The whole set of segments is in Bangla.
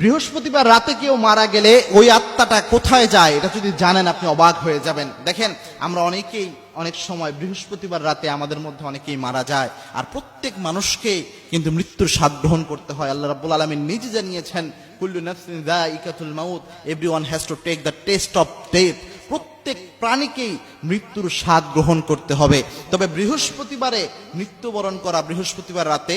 বৃহস্পতিবার রাতে কেউ মারা গেলে ওই আত্মাটা কোথায় যায়, এটা যদি জানেন আপনি অবাক হয়ে যাবেন। দেখেন, আমরা অনেকেই অনেক সময় বৃহস্পতিবার রাতে আমাদের মধ্যে অনেকেই মারা যায়, আর প্রত্যেক মানুষকে কিন্তু মৃত্যুর স্বাদ গ্রহণ করতে হয়। আল্লাহ রাব্বুল আলামিন নিজে জানিয়েছেন, কুল্লু নাফসিন যায়িকাতুল মাউত everyone has to take the test of death প্রত্যেক প্রাণীকেই মৃত্যুর স্বাদ গ্রহণ করতে হবে। তবে বৃহস্পতিবারে মৃত্যুবরণ করা বৃহস্পতিবার রাতে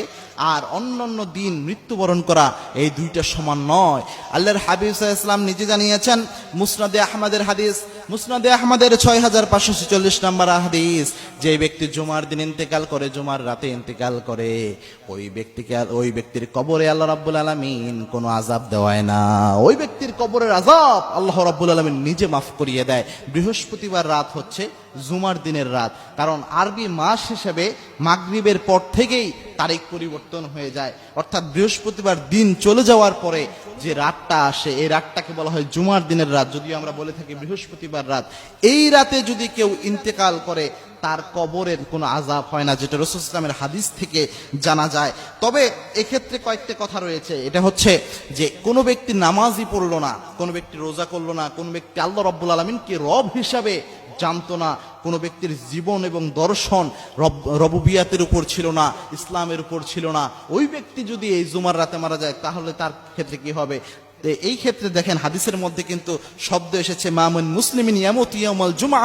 আর অন্যান্য দিন মৃত্যুবরণ করা এই দুইটা সমান নয়। আল্লাহর হাবিব ইসলাম নিজে জানিয়েছেন মুসনাদে আহমদের হাদিস, মুসনাদে আহমদের ছয় হাজার পাঁচশো ছেচল্লিশ নম্বর হাদিস, যে ব্যক্তি জুমার দিন ইন্তেকাল করে, জুমার রাতে ইন্তেকাল করে, ওই ব্যক্তিকে, ওই ব্যক্তির কবরে আল্লাহ রাব্বুল আলামিন কোনো আজাব দেওয়ায় না। ওই ব্যক্তির কবরের আজাব আল্লাহ রাব্বুল আলামিন নিজে মাফ করিয়ে দেয়। বৃহস্পতিবার রাত হচ্ছে জুমার দিনের রাত। কারণ আরবি মাস হিসেবে মাগরিবের পর থেকেই তারিখ পরিবর্তন হয়ে যায়। অর্থাৎ বৃহস্পতিবার দিন চলে যাওয়ার পরে যে রাতটা আসে, এই রাতটাকে বলা হয় জুমার দিনের রাত। যদিও আমরা বলে থাকি বৃহস্পতিবার রাত। এই রাতে যদি কেউ ইন্তেকাল করে তার কবরের কোনো আজাব হয় না, যেটা রসুল ইসলামের হাদিস থেকে জানা যায়। তবে এক্ষেত্রে কয়েকটা কথা রয়েছে। এটা হচ্ছে যে, কোনো ব্যক্তি নামাজই পড়ল না, কোনো ব্যক্তি রোজা করল না, কোনো ব্যক্তি আল্লাহ রব্বুল আলমিনকে রব হিসাবে জানতো না, কোনো ব্যক্তির জীবন এবং দর্শন রব, রববিয়াতের উপর ছিল না, ইসলামের উপর ছিল না। ওই ব্যক্তি যদি এই জুমার রাতে মারা যায়, তাহলে তার ক্ষেত্রে কি হবে? এই ক্ষেত্রে দেখেন হাদিসের মধ্যে কিন্তু শব্দ এসেছে, মামুন মুসলিম ইয়ামত ইয়ামাল জুমা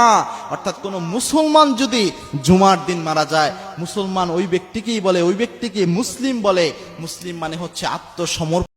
অর্থাৎ কোন মুসলমান যদি জুমার দিন মারা যায়, মুসলমান ওই ব্যক্তিকেই বলে, ওই ব্যক্তিকে মুসলিম বলে। মুসলিম মানে হচ্ছে আত্মসমর্পণ।